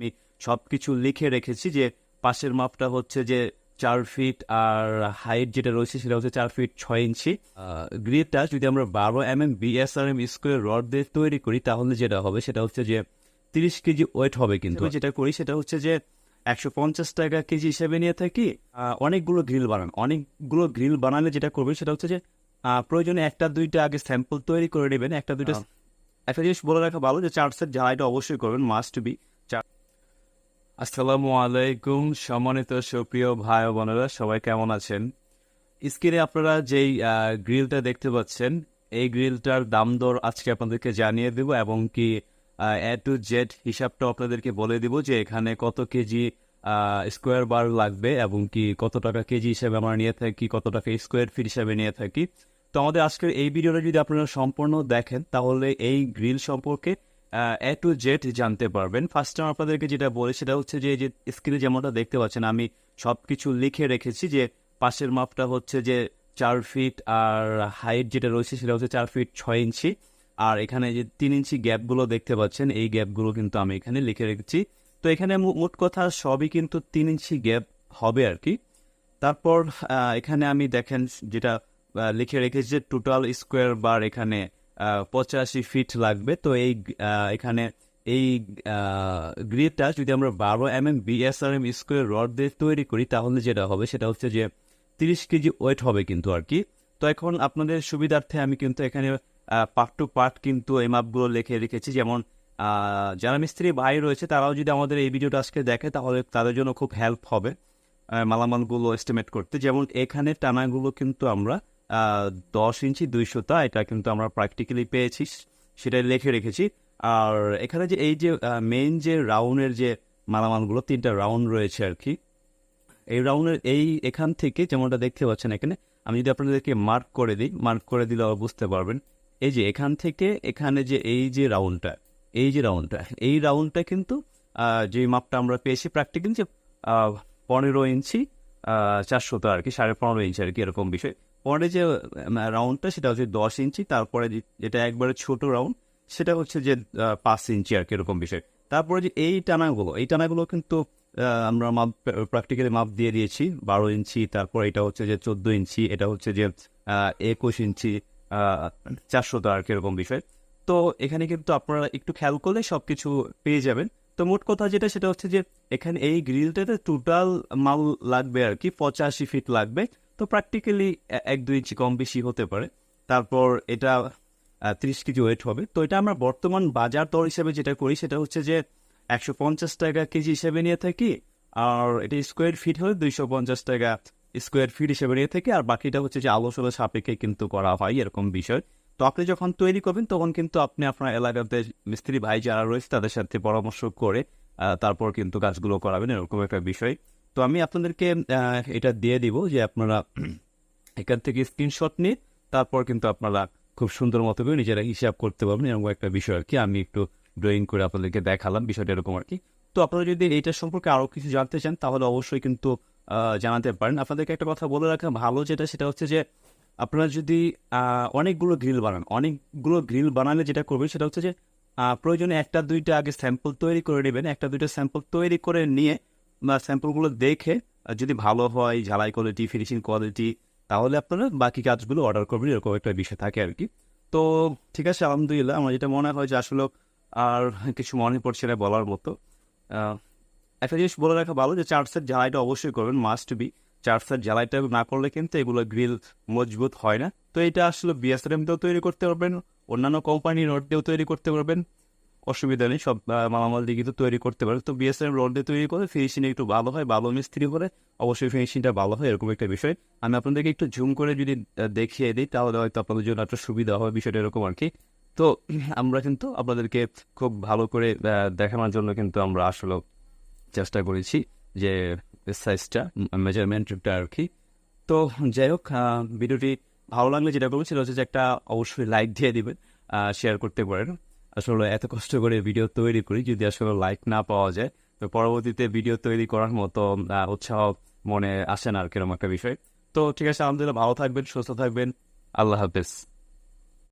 আমি সব কিছু লিখে রেখেছি যে পাশের মাপটা হচ্ছে যে চার ফিট আর হাইট যেটা রয়েছে সেটা হচ্ছে চার ফিট ছয় ইঞ্চি। গ্রিডটা যদি আমরা বারো M M BSR M square rod দিয়ে তৈরি করি তাহলে যেটা হবে সেটা হচ্ছে যে তিরিশ কেজি ওয়েট হবে কিন্তু। যেটা করি সেটা হচ্ছে যে একশো পঞ্চাশ টাকা কেজি হিসেবে নিয়ে থাকি অনেকগুলো গ্রিল বানান। অনেকগুলো গ্রিল বানালে যেটা করবে সেটা হচ্ছে যে প্রয়োজনে একটা দুইটা আগে স্যাম্পল তৈরি করে নেবেন একটা দুইটা একটা জিনিস বলে রাখা ভালো যে চার সেট ঝালাইটা অবশ্যই করবেন মাস্ট বি আসসালামু আলাইকুম, সম্মানিত সুপ্রিয় ভাই বোনেরা, সবাই কেমন আছেন? স্ক্রিনে আপনারা যেই গ্রিলটা দেখতে পাচ্ছেন, এই গ্রিলটার দাম দর আজকে আপনাদেরকে জানিয়ে দেব এবং কি এ টু জেড হিসাবটা আপনাদেরকে বলে দিব যে এখানে কত কেজি স্কোয়ার বার লাগবে এবং কি কত টাকা কেজি হিসাবে আমরা নিয়ে থাকি, কত টাকা স্কোয়ার ফিট হিসাবে নিয়ে থাকি। তো আমাদের আজকের এই ভিডিওটা যদি আপনারা সম্পূর্ণ দেখেন, তাহলে এই গ্রিল সম্পর্কে এ টু জেড জানতে পারবেন। ফার্স্ট টাইম আপনাদেরকে যেটা বলে, সেটা হচ্ছে যে স্ক্রিনে যেমনটা দেখতে পাচ্ছেন, আমি সব কিছু লিখে রেখেছি যে, পাশের মাপটা হচ্ছে যে, চার ফিট আর হাইট যেটা রয়েছে, সেটা হচ্ছে চার ফিট ছয় ইঞ্চি। আর এখানে যে তিন ইঞ্চি গ্যাপগুলো দেখতে পাচ্ছেন, এই গ্যাপগুলো কিন্তু আমি এখানে লিখে রেখেছি। তো এখানে মোট কথা সবই কিন্তু তিন ইঞ্চি গ্যাপ হবে আর কি। তারপর এখানে আমি দেখেন, যেটা লিখে রেখেছি যে টোটাল স্কোয়ার বার এখানে পঁচাশি ফিট লাগবে। তো এই এখানে এই গ্রিডটা যদি আমরা বারো M M BSR M square rod দিয়ে তৈরি করি, তাহলে যেটা হবে, সেটা হচ্ছে যে তিরিশ কেজি ওয়েট হবে কিন্তু আর কি। তো এখন আপনাদের সুবিধার্থে আমি কিন্তু এখানে পার্ট টু পার্ট কিন্তু এই মাপগুলো লিখে রেখেছি। যেমন যারা মিস্ত্রি ভাই রয়েছে, তারাও যদি আমাদের এই ভিডিওটা আজকে দেখে, তাহলে তাদের জন্য খুব হেল্প হবে মালামালগুলো এস্টিমেট করতে। যেমন এখানে টানাগুলো কিন্তু আমরা দশ ইঞ্চি দুইশোটা এটা কিন্তু আমরা প্র্যাকটিক্যালি পেয়েছি সেটা লিখে রেখেছি। আর এখানে যে এই যে মেইন যে রাউন্ডের যে মালামালগুলো, তিনটা রাউন্ড রয়েছে আর কি, এই রাউন্ডের এই এখান থেকে যেমনটা দেখতে পাচ্ছেন এখানে, আমি যদি আপনাদেরকে মার্ক করে দিই মার্ক করে দিলে বুঝতে পারবেন। এই যে এখান থেকে এখানে যে এই যে রাউন্ডটা এই যে রাউন্ডটা এই রাউন্ডটা কিন্তু যে মাপটা আমরা পেয়েছি প্র্যাকটিক্যালি যে পনেরো ইঞ্চি চারশোটা আর কি, সাড়ে পনেরো ইঞ্চি আর কি, এরকম বিষয়। পরে যে রাউন্ডটা সেটা হচ্ছে দশ ইঞ্চি, তারপরে যেটা একবারে ছোট রাউন্ড সেটা হচ্ছে যে পাঁচ ইঞ্চি আর কি এরকম বিষয়। তারপরে যে, এই টানাগুলো এই টানাগুলো কিন্তু আমরা মাপ প্র্যাকটিক্যালি মাপ দিয়ে দিয়েছি, বারো ইঞ্চি, তারপর এটা হচ্ছে যে চোদ্দ ইঞ্চি, এটা হচ্ছে যে একুশ ইঞ্চি চারশোটা আর কি এরকম বিষয়। তো এখানে কিন্তু আপনারা একটু খেয়াল করলে সব কিছু পেয়ে যাবেন। তো মোট কথা যেটা, সেটা হচ্ছে যে, এখানে এই গ্রিলটাতে টোটাল মাল লাগবে আর কি, পঁচাশি ফিট লাগবে। তো প্র্যাকটিক্যালি এক দুই ইঞ্চি কম বেশি হতে পারে। তারপর এটা ত্রিশ কেজি ওয়েট হবে। তো এটা আমরা বর্তমান বাজার দর হিসেবে যেটা করি, সেটা হচ্ছে যে একশো পঞ্চাশ টাকা কেজি হিসেবে নিয়ে থাকি, আর এটা স্কোয়ার ফিট হলে দুইশো পঞ্চাশ টাকা স্কোয়ার ফিট হিসেবে নিয়ে থাকি, আর বাকিটা হচ্ছে যে আলোচনা সাপেক্ষে কিন্তু করা হয়, এরকম বিষয়। তো আপনি যখন তৈরি করবেন, তখন কিন্তু আপনি আপনার এলাকাতে মিস্ত্রি ভাই যারা রয়েছে, তাদের সাথে পরামর্শ করে তারপর কিন্তু কাজগুলো করাবেন, এরকম একটা বিষয়। তো আমি আপনাদেরকে এটা দিয়ে দিব যে আপনারা এখান থেকে স্ক্রিনশট নিয়ে তারপর কিন্তু আপনারা খুব সুন্দর মতো করে নিজেরা হিসাব করতে পারবেন এরকম একটা বিষয় আর কি। আমি একটু ড্রয়িং করে আপনাদেরকে দেখালাম বিষয়টা এরকম আর কি। তো আপনারা যদি এইটার সম্পর্কে আরও কিছু জানতে চান, তাহলে অবশ্যই কিন্তু জানাতে পারেন। আপনাদেরকে একটা কথা বলে রাখা ভালো যেটা, সেটা হচ্ছে যে আপনারা যদি অনেকগুলো গ্রিল বানান, অনেকগুলো গ্রিল বানালে যেটা করবেন সেটা হচ্ছে যে প্রয়োজনে একটা দুইটা আগে স্যাম্পল তৈরি করে নেবেন, একটা দুইটা স্যাম্পল তৈরি করে নিয়ে স্যাম্পলগুলো দেখে যদি ভালো হয়, ঝালাই কোয়ালিটি ফিনিশিং কোয়ালিটি তাহলে আপনারা বাকি কাজগুলো অর্ডার করবেন, এরকম একটা বিষয় থাকে আর কি। তো ঠিক আছে, আলহামদুলিল্লাহ, আমার যেটা মনে হয় যে আসলে আর কিছু মনে পড়ছে না বলার মতো। একটা জিনিস বলে রাখা ভালো যে চার সেট ঝালাইটা অবশ্যই করবেন মাস্ট বি চার সেট ঝালাইটা না করলে কিন্তু এগুলো গ্রিল মজবুত হয় না। তো এটা আসলে বিএসআরএম দিয়েও তৈরি করতে পারবেন, অন্যান্য কোম্পানির রড দিয়েও তৈরি করতে পারবেন। অসুবিধা নেই, সব মালামাল দিয়ে কিন্তু তৈরি করতে পারবেন তো বিএসআরএম রড দিয়ে তৈরি করে ফিনিশিং একটু ভালো হয়, ভালো মিস্ত্রি হলে অবশ্যই ফিনিশিংটা ভালো হয়, এরকম একটা বিষয়। আমি আপনাদেরকে একটু জুম করে যদি দেখিয়ে দিই, তাহলে হয়তো আপনাদের জন্য একটা সুবিধা হবে বিষয়টা এরকম আর কি। তো আমরা কিন্তু আপনাদেরকে খুব ভালো করে দেখানোর জন্য কিন্তু আমরা আসলে চেষ্টা করেছি যে সাইজটা মেজারমেন্টটা আর কি। তো যাই হোক ভিডিওটি ভালো লাগলে যেটা করবেন সেটা হচ্ছে যে একটা অবশ্যই লাইক দিয়ে দিবেন শেয়ার করতে পারেন। আসলে এত কষ্ট করে ভিডিও তৈরি করি, যদি আসলে লাইক না পাওয়া যায়, তো পরবর্তীতে ভিডিও তৈরি করার মতো উৎসাহ মনে আসে না আর কিরম একটা বিষয়। তো ঠিক আছে, আলহামদুলিল্লাহ, ভালো থাকবেন, সুস্থ থাকবেন, আল্লাহ হাফেজ।